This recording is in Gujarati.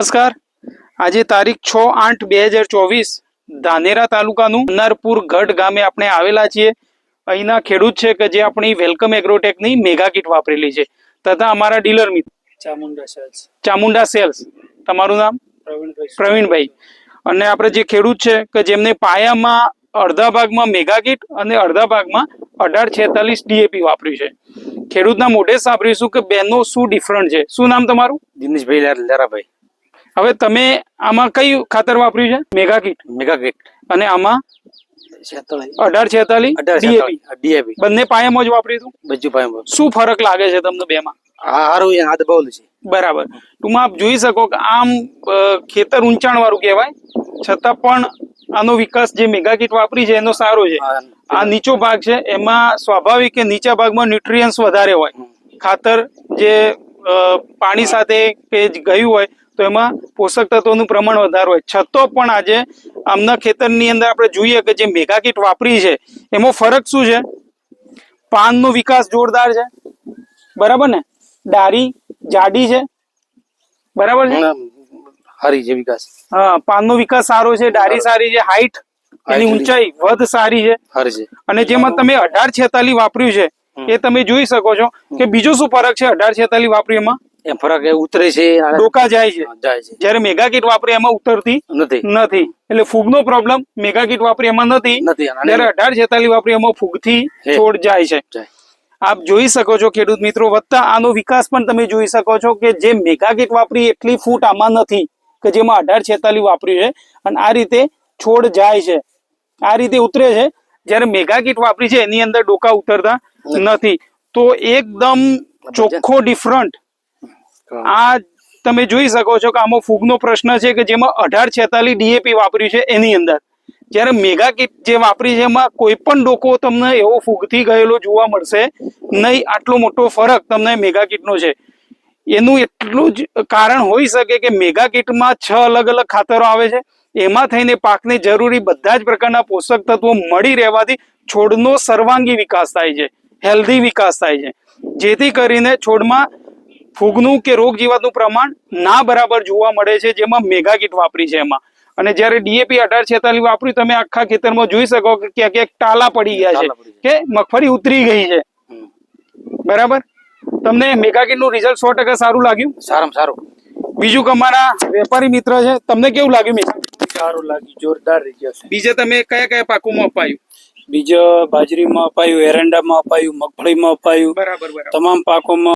નમસ્કાર. આજે તારીખ છ આઠ બે હજાર ચોવીસ ધાનેરા તાલુકાનું નરપુર ગઢ ગામે આપણે આવેલા છીએ. અહીંના ખેડૂત છે કે જે આપણી વેલકમ એગ્રોટેકની મેગા કીટ વાપરેલી છે. તથા અમારા ડીલર મિત્ર. ચામુંડા સેલ્સ. ચામુંડા સેલ્સ. તમારું નામ? પ્રવીણભાઈ. પ્રવીણભાઈ. અને આપણે જે ખેડૂત છે કે જેમને પાયામાં અડધા ભાગમાં મેગા કીટ અને અડધા ભાગમાં અઢાર છેતાલીસ ડીએપી વાપર્યું છે. ખેડૂતના મોઢે સાંભળીશું કે બેનો શું ડિફરન્ટ છે. શું નામ તમારું? દિનેશભાઈ લારાભાઈ. હવે તમે આમાં કયું ખાતર વાપર્યું છે? મેગા કીટ મેગા કીટ અને આમાં અઢાર છેતાલીસ અઢાર ડીએપી. બંને પાયામાં જ વાપર્યું હતું? બધું પાયામાં શું ફરક લાગે છે તમને બેમાં? માં છે છે. બરાબર. ટૂંકમાં આપ જોઈ શકો કે આમ ખેતર ઊંચાણ વાળું કહેવાય. છતાં પણ આનો વિકાસ જે મેગા કીટ વાપરી છે એનો સારો છે. આ આ નીચો ભાગ છે એમાં સ્વાભાવિક કે નીચા ભાગમાં ન્યુટ્રિયન્સ વધારે હોય. ખાતર જે પાણી સાથે કે ગયું હોય તો એમાં પોષક તત્વોનું પ્રમાણ વધારે હોય. છતો પણ આજે આમના ખેતરની અંદર આપણે જોઈએ કે જે મેગા કીટ વાપરી છે એમાં ફરક શું છે? પાનનો વિકાસ જોરદાર છે. બરાબર ને? ડારી જાડી છે. બરાબર છે? હારી છે વિકાસ. હા પાનનો વિકાસ સારો છે ડારી સારી. છે હાઈટ એની ઊંચાઈ વધ સારી છે. અને જેમાં તમે અઢાર છેતાલી વાપર્યું છે એ તમે જોઈ શકો છો કે બીજો શું ફરક છે અઢાર છેતાલી વાપર્યું એમાં? એમ ફરક એ ઉતરે છે ડોકા જાય છે. જાય છે. જ્યારે મેગા કીટ વાપરી એમાં ઉતરતી નથી. નથી. એટલે ફૂગનો પ્રોબ્લેમ મેગા કીટ વાપરી એમાં નથી. જ્યારે અઢાર છેતાલીસ વાપરી એમાં ફૂગથી. છોડ જાય છે. આપ જોઈ શકો છો ખેડૂત મિત્રો વધતા આનો વિકાસ પણ તમે જોઈ શકો છો કે જે મેગા કીટ વાપરી એટલી ફૂટ આમાં નથી કે જેમાં અઢાર છેતાલી વાપર્યું છે અને આ રીતે છોડ જાય છે. આ રીતે ઉતરે છે. જ્યારે મેગા કીટ વાપરી છે એની અંદર ડોકા ઉતરતા નથી. તો એકદમ ચોખ્ખો ડિફરન્ટ આ તમે જોઈ શકો છો કે આમાં ફૂગનો પ્રશ્ન છે કે જેમાં અઢાર છેતાલીસ ડીએપી વાપર્યું છે એની અંદર. જ્યારે મેગા કીટ જે વાપરી છે, એમાં કોઈ પણ ડોકો તમને એવો ફૂગથી ગયેલો જોવા મળશે, નહીં, આટલો મોટો ફરક તમને મેગા કીટનો છે. એનું એટલું જ કારણ હોઈ શકે કે મેગા કીટમાં છ અલગ અલગ ખાતરો આવે છે. એમાં થઈને પાકને જરૂરી બધા જ પ્રકારના પોષક તત્વો મળી રહેવાથી છોડનો સર્વાંગી વિકાસ થાય છે, હેલ્ધી વિકાસ થાય છે. જેથી કરીને છોડમાં ફૂગનું કે રોગ જીવાતનું પ્રમાણ ના બરાબર જોવા મળે છે જેમાં મેગા કીટ વાપરી છે એમાં. અને જ્યારે ડીએપી અઢાર છેતાલીસ વાપર્યું તમે આખા ખેતરમાં જોઈ શકો કે ક્યાંક ક્યાંક ટાલા પડી ગયા છે કે મગફળી ઉતરી ગઈ છે. બરાબર? તમને મેગા કીટનું રિઝલ્ટ સો ટકા સારું લાગ્યું? સારામાં સારું. બીજું કે અમારા વેપારી મિત્ર છે તમને કેવું લાગ્યું મેગા સારું લાગ્યું જોરદાર રિઝલ્ટ બીજે તમે કયા કયા પાકોમાં અપાયું? બીજો બાજરીમાં અપાયું એરંડામાં અપાયું મગફળીમાં અપાયું. બરાબર બરાબર. તમામ પાકોમાં